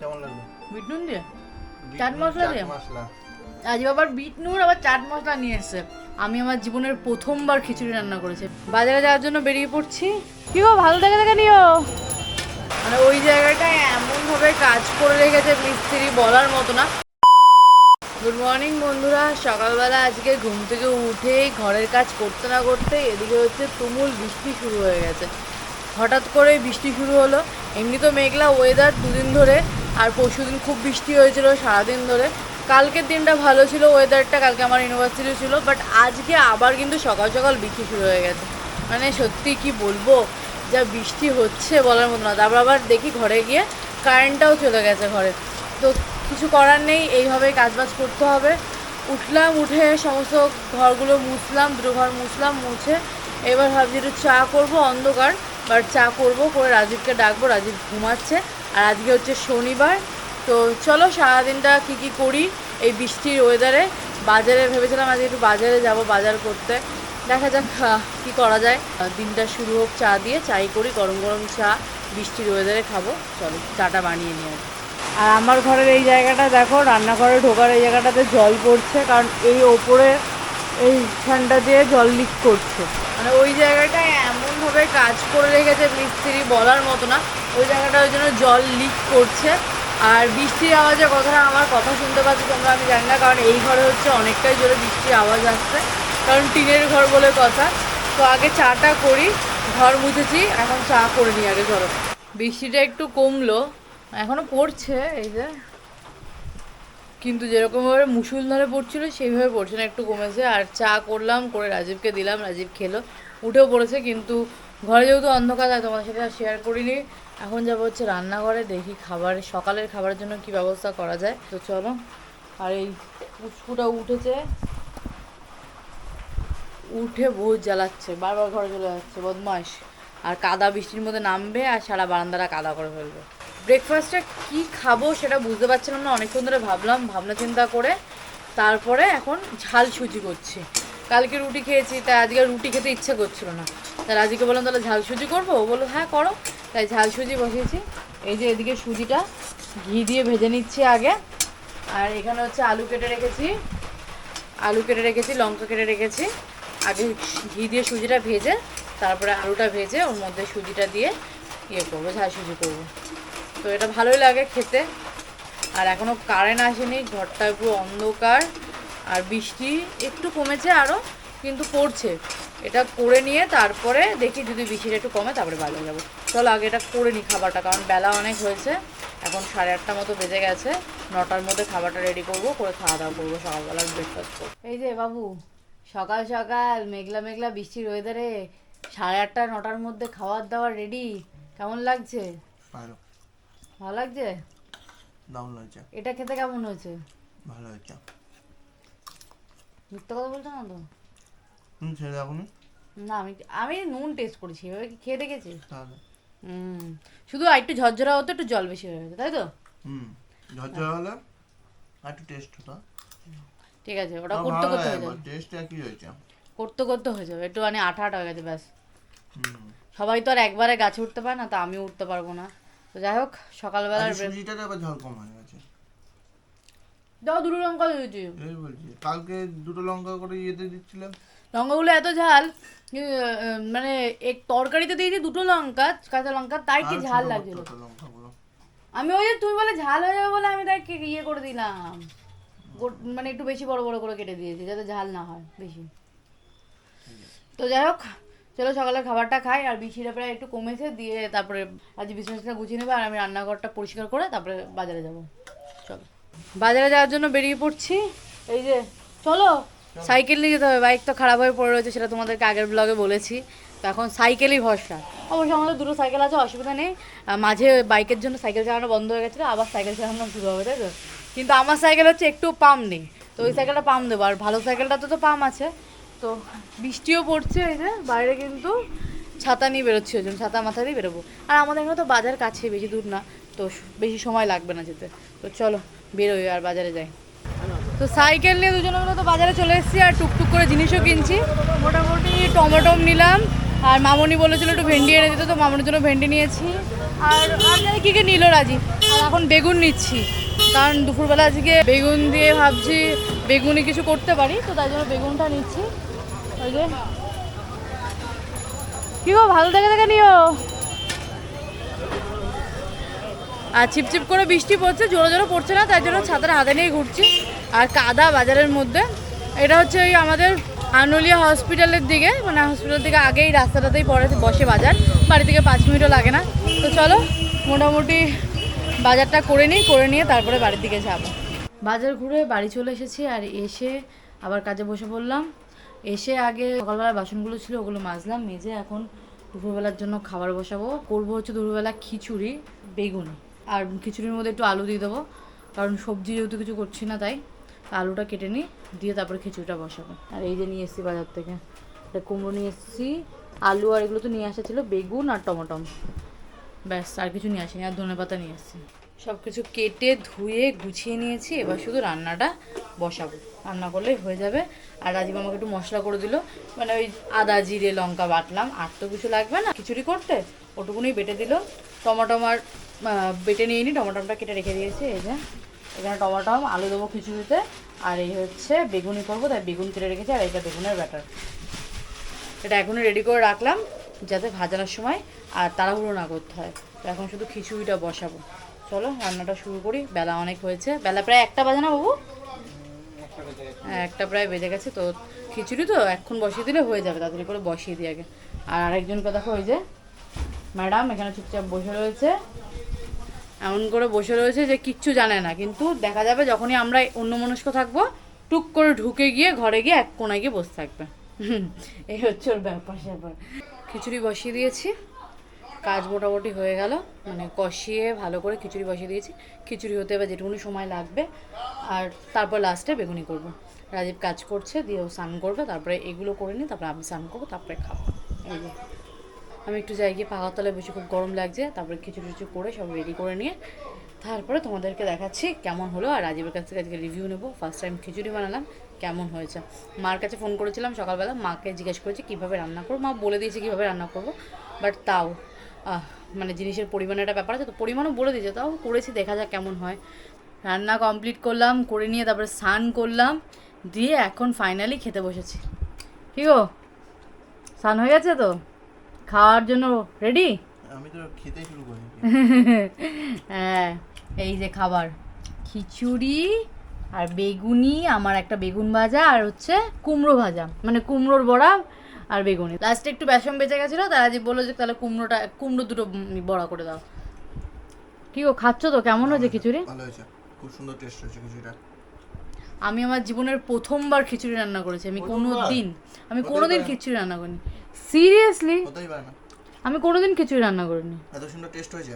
কেমন লাগল? বিট নুন দিয়ে? চাট মশলা দিয়ে? মশলা। আজ আবার বিট নুন আবার চাট মশলা নিয়ে এসছে। আমি আমার জীবনের প্রথমবার খিচুড়ি রান্না করেছি। বাজারে যাওয়ার জন্য বেরিয়ে পড়ছি। কি গো ভালো দেখে দেখে নিও। মানে ওই জায়গাটায় এমনভাবে কাজ করে রেখেছে মিস্ত্রি বলার মতো না। গুড মর্নিং বন্ধুরা। সকালবেলা আজকে ঘুম থেকে উঠেই ঘরের কাজ করতে না করতে এদিকে হচ্ছে তুমুল বৃষ্টি শুরু হয়ে গেছে। হঠাৎ করে বৃষ্টি শুরু হলো। এমনি তো মেঘলা ওয়েদার দুদিন ধরে। আর পরশুদিন খুব বৃষ্টি হয়েছিল সারাদিন ধরে। কালকের দিনটা ভালো ছিল ওয়েদারটা কালকে আমার ইউনিভার্সিটি ছিল বাট আজকে আবার কিন্তু সকাল সকাল বৃষ্টি শুরু হয়ে গেছে। মানে সত্যি কি বলব, যা বৃষ্টি হচ্ছে বলার মতো না। তারপর আবার দেখি ঘরে গিয়ে কারেন্টটাও চলে গেছে ঘরে। তো কিছু করার নেই, এইভাবেই কাজবাজ করতে হবে। উঠলাম, উঠে সমস্ত ঘরগুলো মুছলাম, দুটো ঘর মুছলাম, মুছে এবার ভাবছি একটু চা করব, অন্ধকার বাট চা করব, করে রাজীবকে ডাকবো, রাজীব ঘুমাচ্ছে। আর আজকে হচ্ছে শনিবার তো চলো সারাদিনটা কী কী করি এই বৃষ্টির ওয়েদারে বাজারে ভেবেছিলাম আজকে একটু বাজারে যাব বাজার করতে। দেখা যাক কি করা যায়। দিনটা শুরু হোক চা দিয়ে চাই করি গরম গরম চা বৃষ্টির ওয়েদারে খাব। চলো চাটা বানিয়ে নিয়ে। আর আমার ঘরের এই জায়গাটা দেখো রান্নাঘরে ঢোকার এই জায়গাটাতে জল পড়ছে কারণ এই ওপরে এই এইখানটা দিয়ে জল লিক করছে। মানে ওই জায়গাটায় এমনভাবে কাজ করে রেখেছে মিস্ত্রি বলার মতো না। ওই জায়গাটা ওই জন্য জল লিক করছে। আর বৃষ্টির আওয়াজে কথাটা আমার কথা শুনতে পাচ্ছি তোমরা, আমি জানি না, কারণ এই ঘরে হচ্ছে অনেকটাই জোরে বৃষ্টির আওয়াজ আসছে। কারণ টিনের ঘর বলে কথা। তো আগে চাটা করি, ঘর মুছেছি, এখন চা করে নিই আগে, চলো। বৃষ্টিটা একটু কমলো, এখনও পড়ছে এই যে। কিন্তু যেরকমভাবে মুসুলধারে পড়ছিল, সেইভাবে পড়ছে না, একটু কমেছে। আর চা করলাম, করে রাজীবকে দিলাম, রাজীব খেলো। উঠেও পড়েছে, কিন্তু ঘরে যেহেতু অন্ধকার আছে তোমার সাথে শেয়ার করিনি। এখন যাব হচ্ছে রান্নাঘরে, দেখি খাবার, সকালের খাবারের জন্য কি ব্যবস্থা করা যায়। তো চলো, আর এই পুচকুটা উঠেছে। উঠে বহুত জ্বালাচ্ছে, বারবার ঘরে চলে যাচ্ছে বদমাস আর কাদা বৃষ্টির মধ্যে নামবে আর সারা বারান্দাটা কাদা করে ফেলবে। ব্রেকফাস্টটা কি খাব সেটা বুঝতে পারছিলাম না, অনেকক্ষণ ধরে ভাবলাম, ভাবনা চিন্তা করে তারপরে এখন ঝাল সুজি করছি। কালকে রুটি খেয়েছি, তাই আজকে রুটি খেতে ইচ্ছে করছিল না। তাই রাজিকে বললাম, তাহলে ঝাল সুজি করব? ও বলল হ্যাঁ করো। তাই ঝাল সুজি বসিয়েছি। এই যে এদিকে সুজিটা ঘি দিয়ে ভেজে নিচ্ছি আগে। আর এখানে হচ্ছে আলু কেটে রেখেছি। আলু কেটে রেখেছি, লঙ্কা কেটে রেখেছি। আগে ঘি দিয়ে সুজিটা ভেজে, তারপরে আলুটা ভেজে ওর মধ্যে সুজিটা দিয়ে ইয়ে করব ঝাল সুজি করব। তো এটা ভালোই লাগে খেতে। আর এখনও কারেন্ট আসেনি, ঘরটা পুরো অন্ধকার। আর বৃষ্টি একটু কমেছে আরও কিন্তু পড়ছে। এটা করে নিয়ে তারপরে দেখি যদি বৃষ্টিটা একটু কমে তারপরে বাজারে যাব। চলো আগে এটা করে নিই খাবারটা কারণ বেলা অনেক হয়েছে। এখন সাড়ে আটটা মতো বেজে গেছে। নটার মধ্যে খাবারটা রেডি করব করে খাওয়া দাওয়া করব সকালবেলার ব্রেকফাস্ট করব। এই যে বাবু সকাল সকাল মেঘলা মেঘলা বৃষ্টির ওয়েদারে সাড়ে আটটা নটার মধ্যে খাবার দাবার রেডি কেমন লাগছে? ভালো। ভালো লাগছে? দারুণ হয়েছে এটা খেতে কেমন হয়েছে? ভালো হয়েছে। মিথ্যা কথা বলছো না তো? হুম ছেড়ে নি না আমি আমি নুন টেস্ট করেছি এভাবে কি খেয়ে দেখেছি তাহলে। হুম শুধু আর একটু ঝরঝরা হতো একটু জল বেশি হয়ে গেছে তাই তো? হুম ঝরঝরা হলে আর একটু টেস্ট হতো। ঠিক আছে ওটা করতে করতে হয়ে যাবে। টেস্ট কি হয়েছে। করতে করতে হয়ে যাবে একটু মানে আঠা আঠা হয়ে গেছে ব্যাস। হুম। সবাই তো আর একবারে গাছে উঠতে পারে না তো আমিও উঠতে পারব না। তো যাই হোক সকালবেলা সুজিটাতে আবার ঝাল কম হয়ে গেছে। দাও দুটো লঙ্কা দিয়েছি এই বলছি কালকে দুটো লঙ্কা করে ইয়েতে দিচ্ছিলাম। লঙ্কাগুলো এত ঝাল মানে এক তরকারিতে দিয়েছি দুটো লঙ্কা কাঁচা লঙ্কা তাই কি ঝাল লাগছিল। আমি ওই যে তুমি বলে ঝাল হয়ে যাবে বলে আমি তাই কে- ইয়ে করে দিলাম। মানে একটু বেশি বড় বড় করে কেটে দিয়েছি যাতে ঝাল না হয় বেশি। তো যাই হোক চলো সকালের খাবারটা খাই আর বৃষ্টিটা প্রায় একটু কমেছে দিয়ে তারপরে আজ বিছানাটা গুছিয়ে নেবে আর আমি রান্নাঘরটা পরিষ্কার করে তারপরে বাজারে যাব। চলো। বাজারে যাওয়ার জন্য বেরিয়ে পড়ছি। এই যে চলো। সাইকেল নিয়ে যেতে হবে, বাইক তো খারাপ হয়ে পড়ে রয়েছে, সেটা তোমাদেরকে আগের ব্লগে বলেছি। তো এখন সাইকেলই ভরসা। অবশ্য আমাদের দুটো সাইকেল আছে, অসুবিধা নেই। মাঝে বাইকের জন্য সাইকেল চালানো বন্ধ হয়ে গেছিল, আবার সাইকেল চালানো শুরু হবে, তাই তো? কিন্তু আমার সাইকেল হচ্ছে একটু পাম নেই, তো ওই সাইকেলটা পাম দেবো। আর ভালো সাইকেলটাতে তো পাম আছে। তো বৃষ্টিও পড়ছে এই যে, বাইরে কিন্তু ছাতা নিয়ে বেরোচ্ছি, ওই জন্য ছাতা মাথা দিয়ে বেরোবো। আর আমাদের এখানে তো বাজার কাছে বেশি দূর না, তো বেশি সময় লাগবে না যেতে। তো চলো, বেরোই আর বাজারে যাই। তো সাইকেল নিয়ে দুজনে মিলে তো বাজারে চলে এসেছি আর টুকটুক করে জিনিসও কিনছি। মোটামুটি টমেটো নিলাম, আর মামনি বলেছিল একটু ভেন্ডি এনে দিতে, তো মামনির জন্য ভেন্ডি নিয়েছি। আর জানি কী কী নিল রাজি, আর এখন বেগুন নিচ্ছি, কারণ দুপুরবেলা আজকে বেগুন দিয়ে ভাবছি বেগুনি কিছু করতে পারি, তো তাই জন্য বেগুনটা নিচ্ছি। ওই যে। কি ভালো দেখে দেখে নিও। আর চিপচিপ করে বৃষ্টি পড়ছে, জোরে জোরে পড়ছে না, তাই জন্য ছাতার হাতে নিয়ে ঘুরছি। আর কাদা বাজারের মধ্যে, এটা হচ্ছে ওই আমাদের আনুলিয়া হসপিটালের দিকে মানে হসপিটাল থেকে আগেই রাস্তাটাতেই পড়ে, বসে বাজার। বাড়ি থেকে পাঁচ মিনিটও লাগে না। তো চলো, মোটামুটি বাজারটা করে নিই, করে নিয়ে তারপরে বাড়ির দিকে যাব। বাজার ঘুরে বাড়ি চলে এসেছি, আর এসে আবার কাজে বসে পড়লাম। এসে আগে সকালবেলার বাসনগুলো ছিল, ওগুলো মাজলাম, মেজে এখন দুপুরবেলার জন্য খাবার বসাবো। করব হচ্ছে দুপুরবেলা খিচুড়ি, বেগুন। আর খিচুড়ির মধ্যে একটু আলু দিয়ে দেবো। কারণ সবজি যেহেতু কিছু করছি না তাই আলুটা কেটে নিই দিয়ে তারপরে খিচুড়িটা বসাবো। আর এই যে নিয়ে এসেছি বাজার থেকে এটা কুমড়ো নিয়ে এসেছি আলু আর এগুলো তো নিয়ে আসা ছিল বেগুন আর টমেটম ব্যাস আর কিছু নিয়ে আসিনি আর ধনে পাতা নিয়ে এসেছি। সব কিছু কেটে ধুয়ে গুছিয়ে নিয়েছি এবার শুধু রান্নাটা বসাবো। রান্না করলেই হয়ে যাবে। আর রাজীব আমাকে একটু মশলা করে দিল মানে ওই আদা জিরে লঙ্কা বাটলাম আর তো কিছু লাগবে না। খিচুড়ি করতে ওটুকুনি বেটে দিল টমাটম আর বেটে নিয়ে নিই টমাটমটা কেটে রেখে দিয়েছি, এই যে। এখানে টমাটম আলু দেবো খিচুড়িতে, আর এই হচ্ছে বেগুনি করব, তাই বেগুন কেটে রেখেছি, আর এটা বেগুনের ব্যাটার। এটা এখনই রেডি করে রাখলাম, যাতে ভাজানোর সময় আর তাড়াহুড়ো না করতে হয়। তো এখন শুধু খিচুড়িটা বসাবো। চলো, রান্নাটা শুরু করি। বেলা অনেক হয়েছে। বেলা প্রায় একটা বাজে না, বাবু? হ্যাঁ একটা প্রায় বেজে গেছে। তো খিচুড়ি তো এখন বসিয়ে দিলে হয়ে যাবে, তাড়াতাড়ি করে বসিয়ে দিই আগে। আর আরেকজনকে দেখো, ওই যে ম্যাডাম এখানে চুপচাপ বসে রয়েছে। এমন করে বসে রয়েছে যে কিচ্ছু জানে না। কিন্তু দেখা যাবে যখনই আমরা অন্যমনস্ক থাকব, টুক করে ঢুকে গিয়ে ঘরে গিয়ে এক কোনায় গিয়ে বসে থাকবে। এই হচ্ছে ওর ব্যাপার স্যাপার। খিচুড়ি বসিয়ে দিয়েছি। কাজ মোটামুটি হয়ে গেল। মানে কষিয়ে ভালো করে খিচুড়ি বসিয়ে দিয়েছি। খিচুড়ি হতে এবার যেটুকুনি সময় লাগবে। আর তারপর লাস্টে বেগুনি করব। রাজীব কাজ করছে দিয়ে ও স্নান করবে। তারপরে এগুলো করে নিই তারপরে আমি স্নান করব, তারপরে খাব। এই আমি একটু যাই গিয়ে পাহাড় তলায় বসে খুব গরম লাগছে, তারপরে খিচুড়ি টিচু করে সব রেডি করে নিয়ে, তারপরে তোমাদেরকে দেখাচ্ছি কেমন হলো আর রাজীবের কাছ থেকে আজকে রিভিউ নেব। ফার্স্ট টাইম খিচুড়ি বানালাম, কেমন হয়েছে? মার কাছে ফোন করেছিলাম সকালবেলা, মাকে জিজ্ঞেস করেছি, কীভাবে রান্না করব? মা বলে দিয়েছে কীভাবে রান্না করব বাট তাও মানে জিনিসের পরিমাণের একটা ব্যাপার আছে, তো পরিমাণও বলে দিয়েছে, তাও করেছি, দেখা যাক কেমন হয়। রান্না কমপ্লিট করলাম, করে নিয়ে তারপরে স্নান করলাম, দিয়ে এখন ফাইনালি খেতে বসেছি। কি গো? স্নান হয়ে গেছে তো? খাওয়ার জন্য রেডি আমি তো খেতেই শুরু করি হ্যাঁ এই যে খাবার। খিচুড়ি আর বেগুনি আমার একটা বেগুন ভাজা আর হচ্ছে কুমড়ো ভাজা। মানে কুমড়োর বড়া আর বেগুনি। লাস্টে একটু বেসন বেঁচে গেছিল তারা যে বলল যে তাহলে কুমড়োটা কুমড়ো দুটো বড়া করে দাও। কি গো খাচ্ছ তো? কেমন হয়েছে খিচুড়ি? ভালো হয়েছে। খুব সুন্দর টেস্ট হয়েছে কিছুটা আমি আমার জীবনের প্রথমবার খিচুড়ি রান্না করেছি আমি কোনো দিন আমি কোনো দিন খিচুড়ি রান্না করিনি। সিরিয়াসলি আমি কোনো দিন খিচুড়ি রান্না করিনি। এত সুন্দর টেস্ট হয়েছে।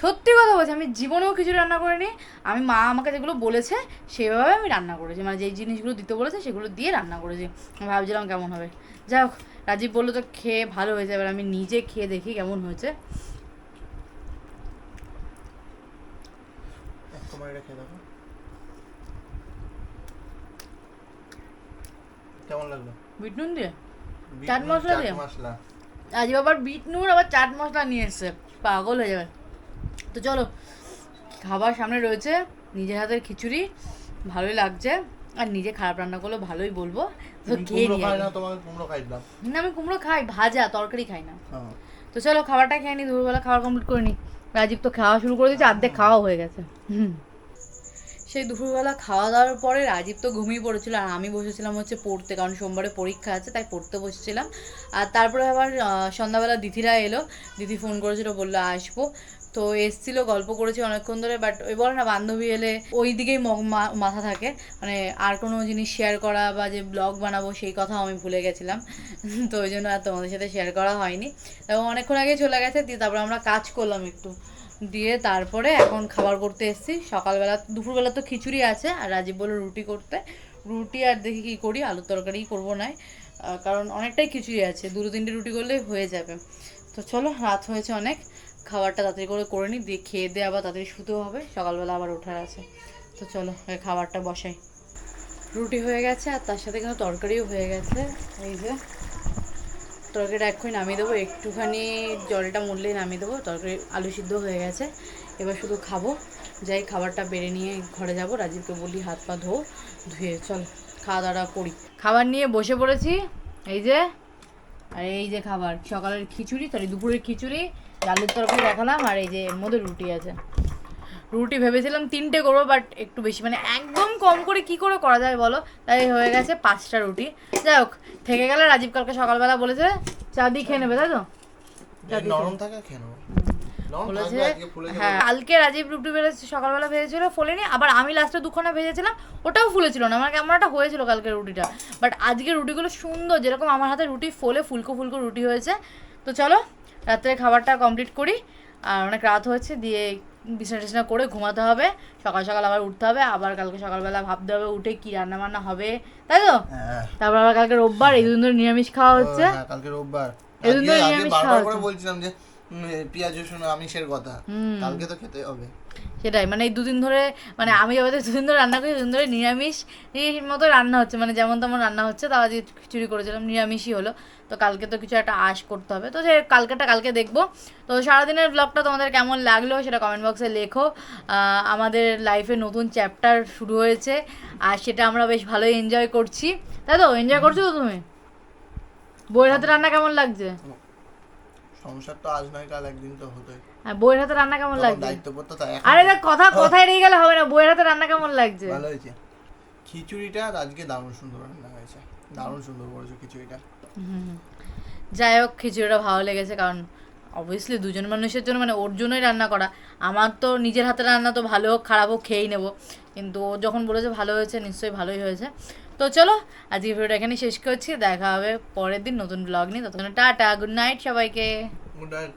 সত্যি কথা বলছি আমি জীবনেও কিছু রান্না করিনি। আমি মা আমাকে যেগুলো বলেছে সেভাবে আমি রান্না করেছি। মানে যেই জিনিসগুলো দিতে বলেছে সেগুলো দিয়ে রান্না করেছি। আমি ভাবছিলাম কেমন হবে। যাই হোক রাজীব বলল তো খেয়ে ভালো হয়েছে এবার আমি নিজে খেয়ে দেখি কেমন হয়েছে। রেখে দেখো কেমন লাগল? বিট নুন দিয়ে চাট মশলা দিয়ে? মশলা। রাজীব আবার বিট নুন আবার চাট মশলা নিয়ে এসছে। পাগল হয়ে যাবে। তো চলো খাবার সামনে রয়েছে নিজের হাতের খিচুড়ি ভালোই লাগছে আর নিজে খারাপ রান্না করলে ভালোই বলব। তো খেয়ে আগে। না আমি কুমড়ো খাই ভাজা তরকারি খাই না। তো চলো খাবারটা খেয়ে নি দুপুরবেলা খাবার কমপ্লিট করে নি। রাজীব তো খাওয়া শুরু করে দিয়েছে অর্ধেক খাওয়া হয়ে গেছে। হুম। সেই দুপুরবেলা খাওয়া দাওয়ার পরে রাজীব তো ঘুমিয়ে পড়েছিল আর আমি বসেছিলাম হচ্ছে পড়তে, কারণ সোমবারে পরীক্ষা আছে, তাই পড়তে বসেছিলাম। আর তারপরে আবার সন্ধ্যাবেলা দিদিরা এলো দিদি ফোন করেছিল, বলল আসব। তো এসছিল, গল্প করেছি অনেকক্ষণ ধরে বাট ওই বলে না, বান্ধবী এলে ওই দিকেই মাথা থাকে। মানে আর কোনো জিনিস শেয়ার করা বা যে ব্লগ বানাবো, সেই কথাও আমি ভুলে গেছিলাম। তো ওই জন্য আর তোমাদের সাথে শেয়ার করা হয়নি। এবং অনেকক্ষণ আগে চলে গেছে, দিয়ে তারপর আমরা কাজ করলাম একটু। দিয়ে তারপরে এখন খাবার করতে এসেছি। সকালবেলা, দুপুরবেলা তো খিচুড়ি আছে আর রাজীব বলল রুটি করতে। রুটি আর দেখি কী করি, আলুর তরকারি করব না কারণ অনেকটাই খিচুড়ি আছে, দুটো তিনটে রুটি করলেই হয়ে যাবে। তো চলো, রাত হয়েছে অনেক। খাবারটা তাড়াতাড়ি করে করে নিই, দিয়ে খেয়ে দিয়ে আবার তাড়াতাড়ি শুতেও হবে। সকালবেলা আবার ওঠার আছে। তো চলো খাবারটা বসাই। রুটি হয়ে গেছে আর তার সাথে কিন্তু তরকারিও হয়ে গেছে। এই যে তরকারিটা এক্ষুনি নামিয়ে দেবো। একটুখানি জলটা মরলেই নামিয়ে দেবো। তরকারি আলু সিদ্ধ হয়ে গেছে। এবার শুধু খাব। যাই খাবারটা বেড়ে নিয়ে ঘরে যাব। রাজীবকে বলি হাত পা ধো, ধুয়ে চল, খাওয়া দাওয়া করি। খাবার নিয়ে বসে পড়েছি। এই যে, আর এই যে খাবার। সকালের খিচুড়ি, সরি, দুপুরের খিচুড়ি আলুর তরকারি দেখালাম, আর এই যে মধ্যে রুটি আছে। রুটি ভেবেছিলাম তিনটে করব বাট একটু বেশি। মানে একদম কম করে কি করে করা যায় বলো? তাই হয়ে গেছে পাঁচটা রুটি। যাই হোক থেকে গেলে রাজীব কালকে সকালবেলা বলেছে চা দিয়ে খেয়ে নেবে তাই তো? নরম থাকে খেয়ে নেব। বলেছে হ্যাঁ কালকে রাজীব রুটি ভেজেছে সকালবেলা ভেজেছিল ফোলেনি আবার আমি লাস্টে দুখানা ভেজেছিলাম ওটাও ফুলেছিল না আমার কেমন একটা হয়েছিল কালকে রুটিটা। বাট আজকে রুটিগুলো সুন্দর যেরকম আমার হাতে রুটি ফোলে ফুলকো ফুলকো রুটি হয়েছে। তো চলো রাত্রে খাবারটা কমপ্লিট করি। আর অনেক রাত হয়েছে দিয়ে বিছানা টিছনা করে ঘুমাতে হবে সকাল সকাল আবার উঠতে হবে আবার কালকে সকালবেলা ভাবতে হবে উঠে কি রান্না বান্না হবে তাই তো? হ্যাঁ। তারপর আবার কালকে রোববার এই দুদিন ধরে নিরামিষ খাওয়া হচ্ছে। হ্যাঁ, কালকে রোববার। এই দুদিন ধরে নিরামিষ খাওয়া হচ্ছে। বলছিলাম যে পেঁয়াজ রসুন আমিষের কথা। কালকে তো খেতে হবে। সেটাই মানে এই দুদিন ধরে মানে আমি যাব দুদিন ধরে রান্না করি, দুদিন ধরে নিরামিষ মতো রান্না হচ্ছে মানে যেমন তেমন রান্না হচ্ছে, তাও আজকে খিচুড়ি করেছিলাম, নিরামিষই হলো। তো কালকে তো কিছু একটা আশ করতে হবে। তো সে কালকেটা কালকে দেখব। তো সারাদিনের ব্লগটা তোমাদের কেমন লাগল সেটা কমেন্ট বক্সে লেখো। আমাদের লাইফে নতুন চ্যাপ্টার শুরু হয়েছে, আর সেটা আমরা বেশ ভালোই এনজয় করছি। তাই তো? এনজয় করছ তো তুমি? বইয়ের হাতে রান্না কেমন লাগছে? সংসার তো আজ নয় কাল একদিন তো হতোই। হ্যাঁ বইয়ের হাতে রান্না কেমন লাগছে? দায়িত্ব পড়তো তাই আরে দেখ কথা কথায় রয়ে গেলে হবে না। বইয়ের হাতে রান্না কেমন লাগছে? ভালো হয়েছে। খিচুড়িটা আজকে দারুণ সুন্দর রান্না হয়েছে। দারুণ সুন্দর করেছ খিচুড়িটা। যাই হোক খিচুড়িটা ভালো লেগেছে কারণ অবভিয়াসলি দুজন মানুষের জন্য মানে ওর জন্যই রান্না করা। আমার তো নিজের হাতে রান্না তো ভালো হোক খারাপ হোক খেয়েই নেব। কিন্তু ও যখন বলেছে ভালো হয়েছে নিশ্চয়ই ভালোই হয়েছে। তো চলো, আজকে ভিডিওটা এখানে শেষ করছি। দেখা হবে পরের দিন নতুন ব্লগ নিয়ে। ততক্ষণ টাটা গুড নাইট সবাইকে। Good night